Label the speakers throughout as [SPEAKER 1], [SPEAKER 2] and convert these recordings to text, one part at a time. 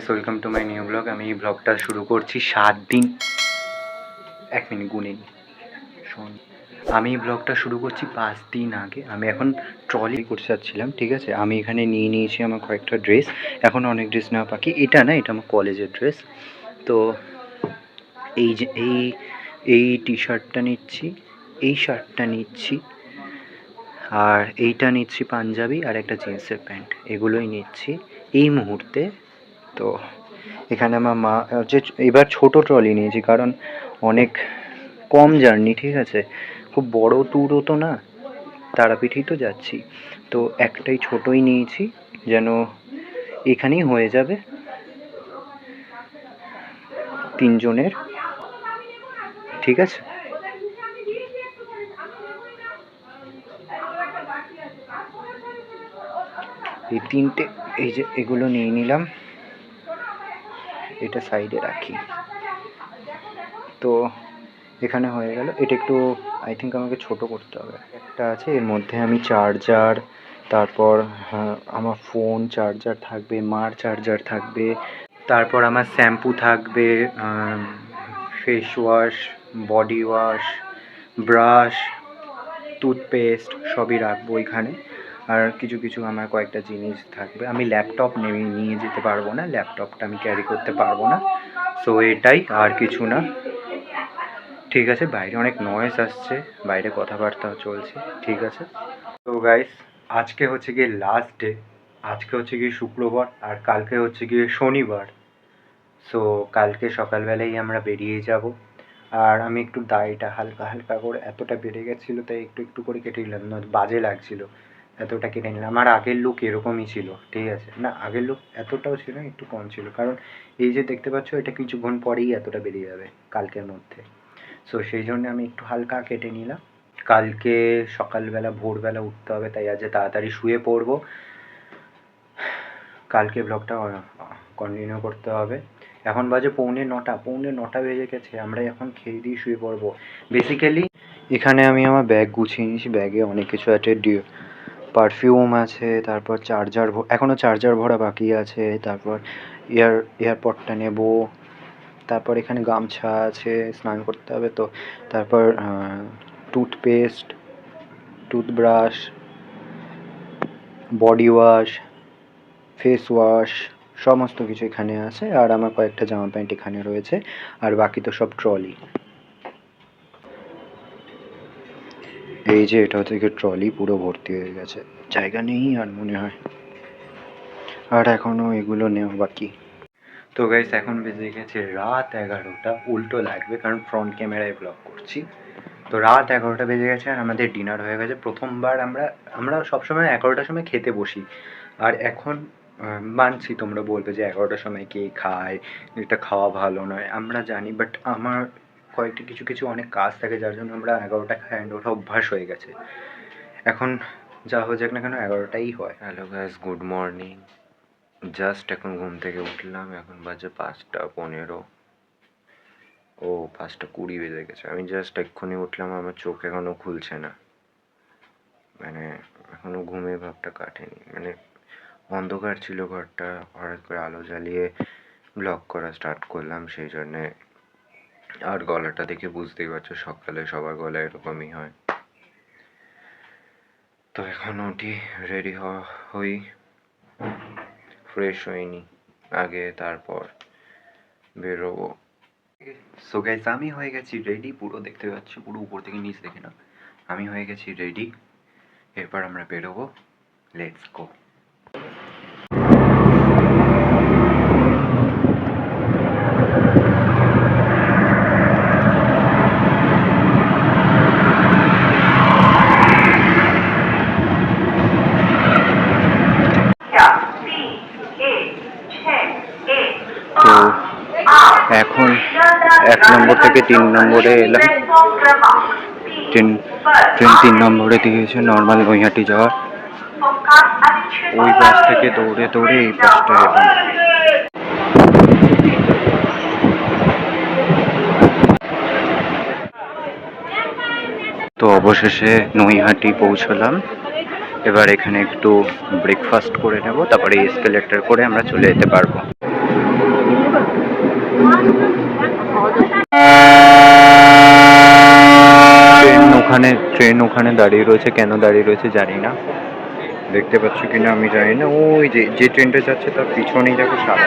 [SPEAKER 1] Guys welcome to my new blog আমি এই ব্লগটা শুরু করছি সাত দিন। এক মিনিট, গুনে শোন। আমি এই ব্লগটা শুরু করছি পাঁচ দিন আগে। আমি এখন ট্রলি করতে যাচ্ছিলাম, ঠিক আছে? আমি এখানে নিয়ে নিয়েছি আমার কয়েকটা ড্রেস এখন অনেক ড্রেস নেওয়া বাকি। এটা না, এটা আমার কলেজের ড্রেস তো এই যে, এই এই টি শার্টটা নিচ্ছি, এই শার্টটা নিচ্ছি, আর এইটা নিচ্ছি পাঞ্জাবি আর একটা জিন্সের প্যান্ট এগুলোই নিচ্ছি। এই মুহূর্তে তো এখানে আমার মা, হচ্ছে এবার ছোট ট্রলি নিয়েছি, কারণ অনেক কম জার্নি ঠিক আছে? খুব বড় ট্যুরও তো না, তারাপীঠেই তো যাচ্ছি। তো একটাই ছোটই নিয়েছি, যেন এখানেই হয়ে যাবে তিনজনের, ঠিক আছে? এই তিনটে, এই যে এগুলো নিয়ে নিলাম। এটা সাইডে রাখি। তো এখানে হয়ে গেল। এটা একটু আই থিঙ্ক আমাকে ছোট করতে হবে। একটা আছে এর মধ্যে আমি চার্জার তারপর হ্যাঁ, আমার ফোন চার্জার থাকবে মার চার্জার থাকবে তারপর আমার শ্যাম্পু থাকবে face wash body wash brush toothpaste সবই রাখব এখানে। আর কিছু কিছু আমার কয়েকটা জিনিস থাকবে। আমি ল্যাপটপ নিয়ে নিয়ে যেতে পারব না ল্যাপটপটা আমি ক্যারি করতে পারব না। সো এটাই আর কিছু না। ঠিক আছে, বাইরে অনেক নয়েজ আসছে, বাইরে কথাবার্তা চলছে, ঠিক আছে? তো গাইস আজকে হচ্ছে গিয়ে লাস্ট ডে আজকে হচ্ছে গিয়ে শুক্রবার আর কালকে হচ্ছে গিয়ে শনিবার। সো কালকে সকালবেলাই আমরা বেরিয়ে যাব। আর আমি একটু দাড়িটা হালকা হালকা করে এতটা বেড়ে গেছিল, তাই একটু একটু করে কেটে নিলাম, বাজে লাগছিল। এতটা কেটে নিলাম। আমার আগের লুক এরকমই ছিল, ঠিক আছে? না, আগের লুক এতটাও ছিল না, একটু কম ছিল। কারণ এই যে দেখতে পাচ্ছ, এটা কিছুক্ষণ পরেই এতটা বেরিয়ে যাবে কালকের মধ্যে। সো সেই জন্য আমি একটু হালকা কেটে নিলাম। কালকে সকালবেলা, ভোরবেলা উঠতে হবে, তাই আজ তাড়াতাড়ি শুয়ে পড়ব। কালকে ব্লগটা কন্টিনিউ করতে হবে। এখন বাজে পৌনে নটা পৌনে নটা বেজে গেছে, আমরা এখন খেয়ে দিয়ে শুয়ে পড়ব। বেসিক্যালি এখানে আমি আমার ব্যাগ গুছিয়ে নিয়েছি ব্যাগে অনেক কিছু আছে পারফিউম আছে, তারপর চার্জার এখনও চার্জার ভরা বাকি আছে, তারপর এয়ার এয়ারপডটা নেব, তারপর এখানে গামছা আছে, স্নান করতে হবে তো, তারপর toothpaste toothbrush body wash face wash সমস্ত কিছু এখানে আছে, আর আমার কয়েকটা জামা প্যান্ট এখানে রয়েছে, আর বাকি তো সব ট্রলি এই যে এটা গিয়ে ট্রলি পুরো ভর্তি হয়ে গেছে। জায়গা নেই আর মনে হয়। আর এখনও এগুলো নেওয়া বাকি। তো গাইস এখন বেজে গেছে রাত এগারোটা। উল্টো লাগবে কারণ ফ্রন্ট ক্যামেরায় ব্লগ করছি। তো রাত এগারোটা বেজে গেছে আর আমাদের ডিনার হয়ে গেছে। প্রথমবার আমরা আমরা সবসময় এগারোটার সময় খেতে বসি। আর এখন মানছি তোমরা বলবে যে এগারোটার সময় কে খায়? এটা খাওয়া ভালো নয়। আমরা জানি বাট আমার কয়েকটি কিছু কিছু অনেক কাজ থাকে যার জন্য আমরা এগারোটা খাই অ্যান্ড ওটা অভ্যাস হয়ে গেছে। এখন যা হয়ে যাক না কেন, এগারোটাই হয়।
[SPEAKER 2] Hello guys good morning just এখন ঘুম থেকে উঠলাম, এখন বাজে পাঁচটা পনেরো। ও, পাঁচটা কুড়ি বেজে গেছে। আমি জাস্ট এক্ষুনি উঠলাম, আমার চোখ এখনও খুলছে না। মানে এখনও ঘুমের ভাবটা কাটেনি। মানে অন্ধকার ছিল ঘরটা, হঠাৎ করে আলো জ্বালিয়ে ব্লক করা স্টার্ট করলাম, সেই জন্যে আর গলাটা দেখে বুঝতেই পারছ, সকালে সবার গলা এরকমই হয়। তো এখন উঠি রেডি হই। ফ্রেশ হইনি, আগে তারপর বেরোবো।
[SPEAKER 1] সো গাইস আমি হয়ে গেছি রেডি পুরো দেখতে পাচ্ছ, পুরো উপর থেকে নিচ দেখে না আমি হয়ে গেছি রেডি এরপর আমরা বেরোবো। লেটস গো তো এখন এক নম্বর থেকে তিন নম্বরে এলাম ট্রেন ট্রেন তিন নম্বরে দিয়েছে নর্মাল নৈহাটি যাওয়ার ওই বাস থেকে দৌড়ে দৌড়ে এই বাসটা এলাম তো অবশেষে নৈহাটি পৌঁছলাম। এবার এখানে একটু ব্রেকফাস্ট করে নেব, তারপরে এসকেলেটার করে আমরা চলে যেতে পারব। ট্রেন ওখানে ট্রেন ওখানে দাঁড়িয়ে রয়েছে, কেন দাঁড়িয়ে রয়েছে জানি না। দেখতে পাচ্ছ কিনা আমি জানি না। ওই যে যে ট্রেনটা যাচ্ছে তার পিছনেই দেখো সাদা।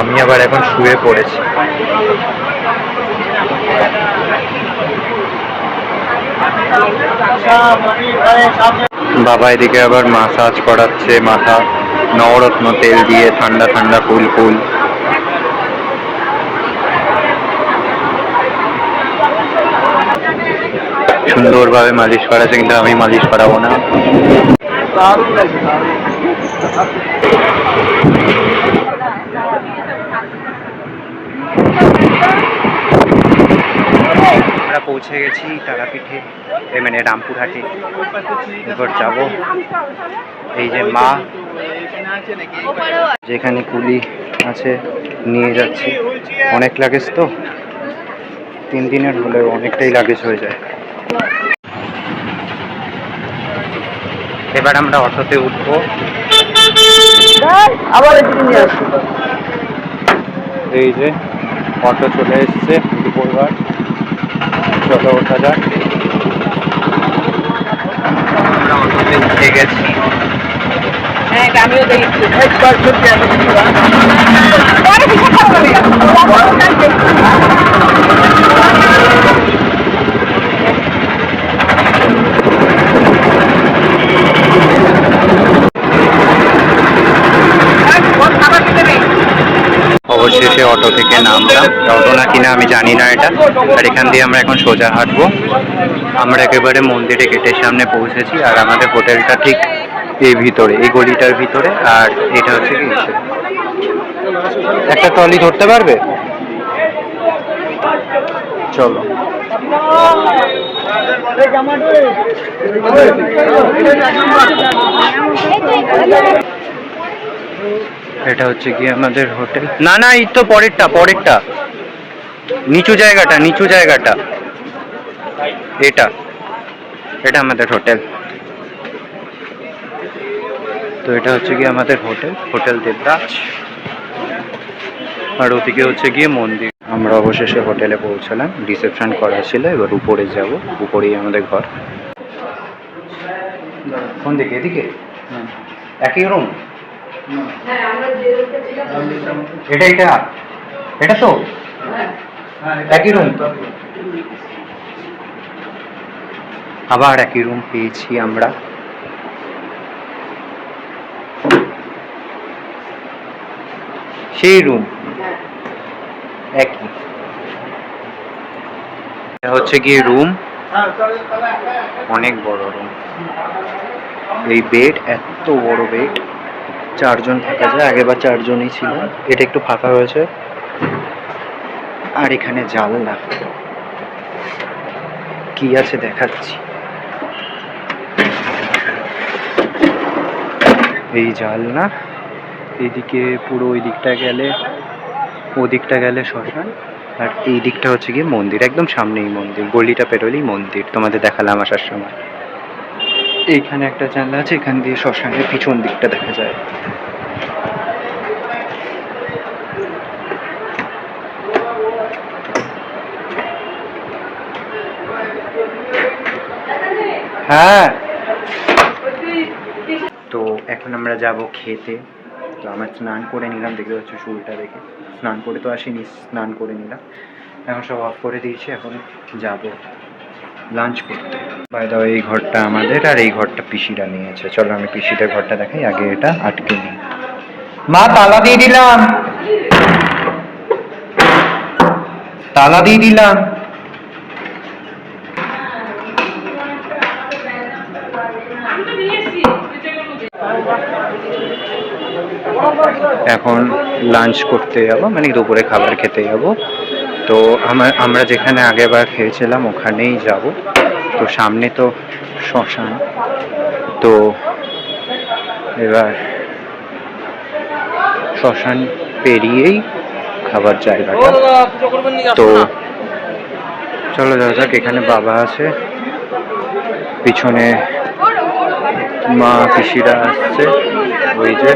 [SPEAKER 1] আমি আবার এখন শুয়ে পড়েছি। বাবা এদিকে আবার মাসাজ করাচ্ছে, মাথা নবরত্ন তেল দিয়ে ঠান্ডা ঠান্ডা ফুল ফুল। সুন্দরভাবে মালিশ করাচ্ছে, কিন্তু আমি মালিশ করাবো না আমরা পৌঁছে গেছি তারাপীঠে এ মানে রামপুরহাটে। এবার যাব। এই যে মা যেখানে কুলি আছে নিয়ে যাচ্ছি। অনেক লাগেজ তো? তিন দিনের হলে অনেকটাই লাগেজ হয়ে যায়। এবার আমরা অটোতে উঠবো।
[SPEAKER 3] আবার
[SPEAKER 1] এই যে অটো চলে এসছে। চলো ওঠা যাক ঠিক আছে
[SPEAKER 3] হ্যাঁ আমিও দেখছি। পরে কিছু
[SPEAKER 1] অবশেষে অটো থেকে নামলাম। অটো না কিনা আমি জানি না এটা। আর এখান দিয়ে আমরা এখন সোজা হাঁটবো। আমরা একেবারে মন্দিরে গেটের সামনে পৌঁছেছি। আর আমাদের হোটেলটা ঠিক এই ভিতরে, এই গলিটার ভিতরে। আর এটা হচ্ছে একটা ট্রলি ধরতে পারবে? চলো। এটা হচ্ছে কি আমাদের হোটেল। না না, এই তো পরেরটা পরেরটা। নিচু জায়গাটা নিচু জায়গাটা। এটা এটা আমাদের হোটেল। তো এটা হচ্ছে গিয়ে আমাদের হোটেল হোটেল দেবদাস আর ওদিকে হচ্ছে গিয়ে মন্দির। আমরা অবশেষে হোটেলে পৌঁছালাম। রিসেপশন করা ছিল, এবার উপরে যাব। উপরেই আমাদের ঘর। কোন দিকে? এদিকে? একই রুম এটা এটা? এটা তো? একই রুম আবার একই রুম পেয়েছি আমরা। সেই রুম একই। এটা হচ্ছে গিয়ে রুম অনেক বড় রুম এই বেড এত বড় বেড চারজন থাকা যায় আগেবার চারজনই ছিল। এটা একটু ফাঁকা হয়েছে। আর এখানে জানলা। কি আছে দেখাচ্ছি। এই জানলা এইদিকে পুরো ওই দিকটা গেলে ওদিকটা গেলে শ্মশান, আর এই দিকটা হচ্ছে গিয়ে মন্দির। একদম সামনেই মন্দির, গলিটা পেরোলেই মন্দির। তোমাদের দেখালাম আসার সময়। এইখানে একটা জানলা আছে, এখান দিয়ে শ্মশানের পিছন দিকটা দেখা যায়। হ্যাঁ। তো এখন আমরা যাব খেতে। তো আমার স্নান করে নিলাম, দেখতে পাচ্ছ চুলটা দেখে। স্নান করে তো আসিনি, স্নান করে নিলাম। এখন সব অফ করে দিয়েছি, এখন যাব। লাঞ্চ করতে। বাই দাও এই ঘরটা আমাদের আর এই ঘরটা পিসিরা নিয়েছে। চলো আমি পিসিদের ঘরটা দেখাই, আগে এটা আটকে নিই। মা, তালা দিয়ে দিলাম। তালা দিয়ে দিলাম। এখন লাঞ্চ করতে যাব মানে দুপুরে খাবার খেতে যাব। তো আমরা আমরা যেখানে আগেরবার খেয়েছিলাম, ওখানেই যাব। তো সামনে তো শ্মশান। তো এবার শ্মশান পেরিয়েই খাবার জায়গাটা। তো চলো যাওয়া যাক, এখানে বাবা আছে। পিছনে মা, পিসিরা আসছে। ওই যে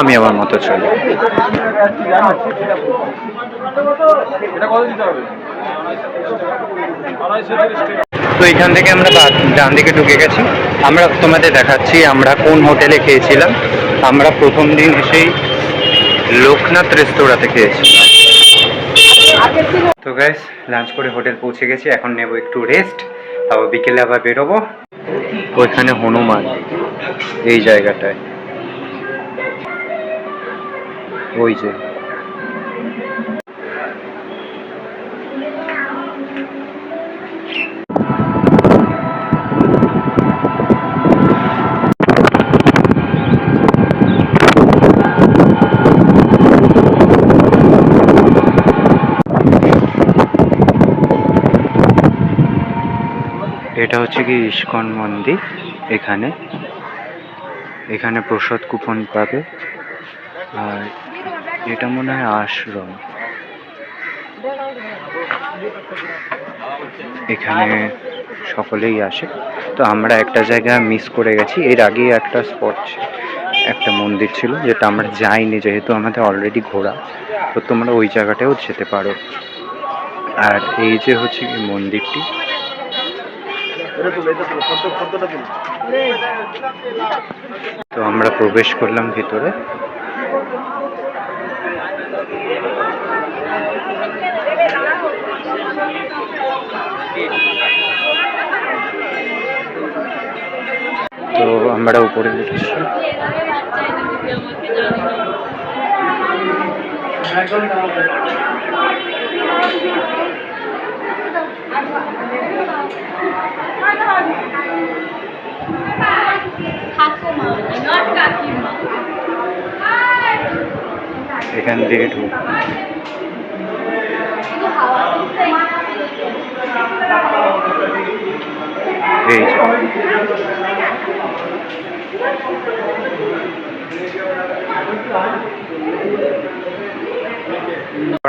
[SPEAKER 1] আমি আমার মতো চলি। তো এখান থেকে আমরা ডান দিকে ঢুকে গেছি। আমরা তোমাদের দেখাচ্ছি আমরা কোন হোটেলে খেয়েছিলাম। আমরা প্রথম দিন এসেই লোকনাথ রেস্তোরাঁতে খেয়েছিলাম তো গ্যাস লাঞ্চ করে হোটেল পৌঁছে গেছি। এখন নেব একটু রেস্ট তারপর বিকেলে আবার বেরোবো। ওইখানে হনুমান এই জায়গাটায়। যে। এটা হচ্ছে কি ইস্কন মন্দির এখানে। এখানে প্রসাদ কুপন পাবে। আর এটা মনে হয় আশ্রম। এখানে সকলেই আসে। তো আমরা একটা জায়গা মিস করে গেছি। এর আগে একটা স্পট একটা মন্দির ছিল, যেটা আমরা যাইনি যেহেতু আমাদের অলরেডি ঘোরা। তো তোমরা ওই জায়গাটাও যেতে পারো। আর এই যে হচ্ছে মন্দিরটি। তো আমরা প্রবেশ করলাম ভিতরে। তো আমরা উপরে উঠছি। এখান থেকে ঢুক।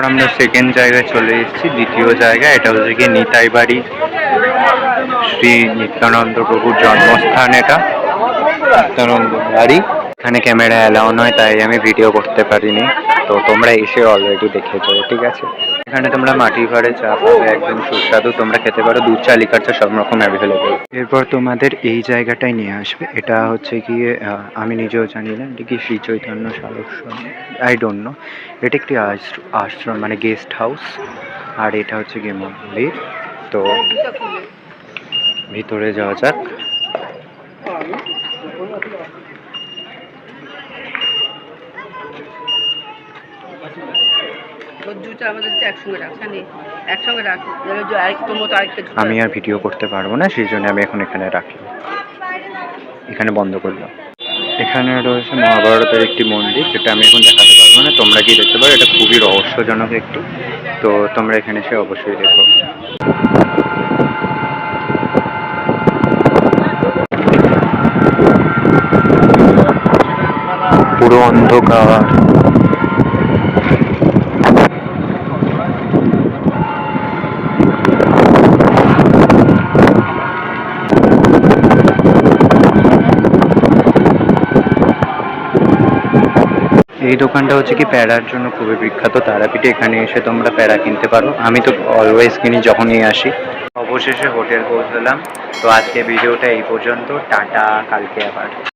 [SPEAKER 1] আমরা সেকেন্ড জায়গায় চলে এসেছি, দ্বিতীয় জায়গা এটা হচ্ছে কি নিতাই বাড়ি। শ্রী নিত্যানন্দ প্রভুর জন্মস্থান এটা, নিত্যানন্দ বাড়ি। এখানে ক্যামেরা অ্যালাউ নয়, তাই আমি ভিডিও করতে পারিনি। তো তোমরা এসে অলরেডি দেখে দেখেছ, ঠিক আছে? এখানে তোমরা মাটি ঘরে চা পাবে, একদম সুস্বাদু। তোমরা খেতে পারো, দুধ, চা, লিকার চা, সব রকম অ্যাভেলেবেল এরপর তোমাদের এই জায়গাটায় নিয়ে আসবে। এটা হচ্ছে গিয়ে আমি নিজেও জানি না, এটা কি Shri Chaitanya Saraswat? I don't know এটা একটি আশ্র- আশ্রম মানে গেস্ট হাউস আর এটা হচ্ছে গিয়ে মন্দির। তো ভিতরে যাওয়া যাক
[SPEAKER 3] তোর জুতো আমাদের একসঙ্গে রাখ একসঙ্গে রাখ। নাহলে যে আরেক তোর মতো আরেকটা
[SPEAKER 1] আমি আর ভিডিও করতে পারব না সেই জন্য আমি এখন এখানে রাখি। এখানে বন্ধ করলাম। এখানে রয়েছে মহাভারতের একটি মন্দির যেটা আমি এখন দেখাতে পারব না। তোমরা কি দেখতে পারো এটা খুবই রহস্যজনক একটি। তো তোমরা এখানে এসে অবশ্যই দেখো। পুরো অন্ধকার। এই দোকানটা হচ্ছে কি প্যাড়ার জন্য খুবই বিখ্যাত। তারাপীঠে এখানে এসে তোমরা প্যাড়া কিনতে পারো। আমি তো অলওয়েজ কিনি যখনই আসি। অবশেষে হোটেল পৌঁছলাম। তো আজকে ভিডিওটা এই পর্যন্ত। টাটা, কালকে আবার।